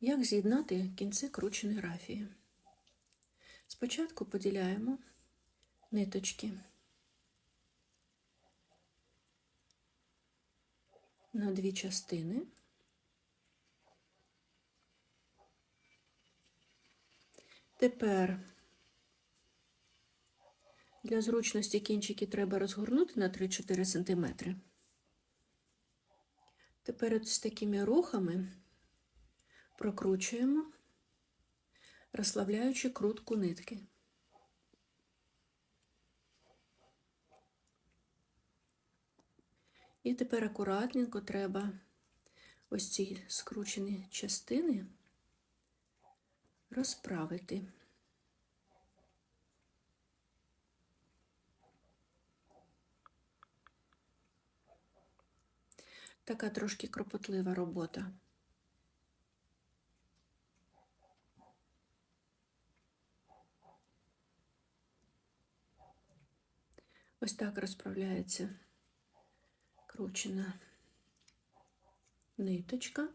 Як з'єднати кінці крученої рафії? Спочатку поділяємо ниточки на дві частини. Тепер для зручності кінчики треба розгорнути на 3-4 см. Тепер з такими рухами прокручуємо, розслабляючи крутку нитки. І тепер акуратненько треба ось ці скручені частини розправити. Така трошки кропотлива робота. Ось так розправляється кручена ниточка.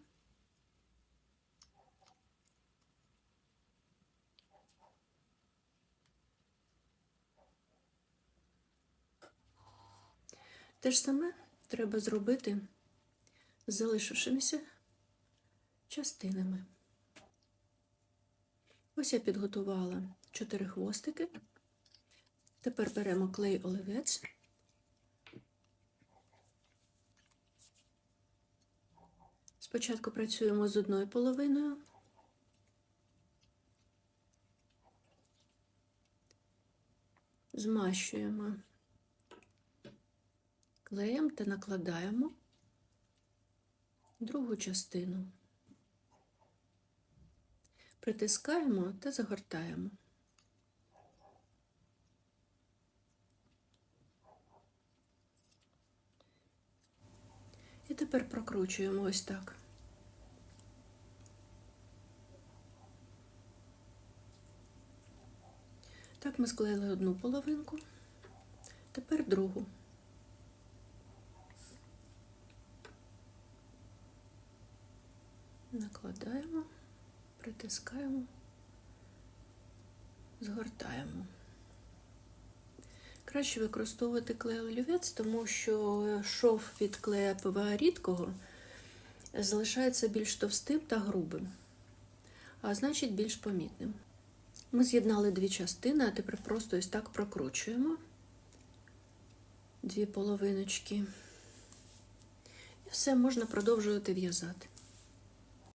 Те ж саме треба зробити з залишившимися частинами. Ось я підготувала чотири хвостики. Тепер беремо клей оливець. Спочатку працюємо з одною половиною. Змащуємо клеєм та накладаємо другу частину. Притискаємо та загортаємо. І тепер прокручуємо ось так. Так ми склеїли одну половинку, тепер другу. Накладаємо, притискаємо, згортаємо. Краще використовувати клей олівець, тому що шов від клея ПВА рідкого залишається більш товстим та грубим, а значить більш помітним. Ми з'єднали дві частини, а тепер просто ось так прокручуємо дві половиночки. І все можна продовжувати в'язати.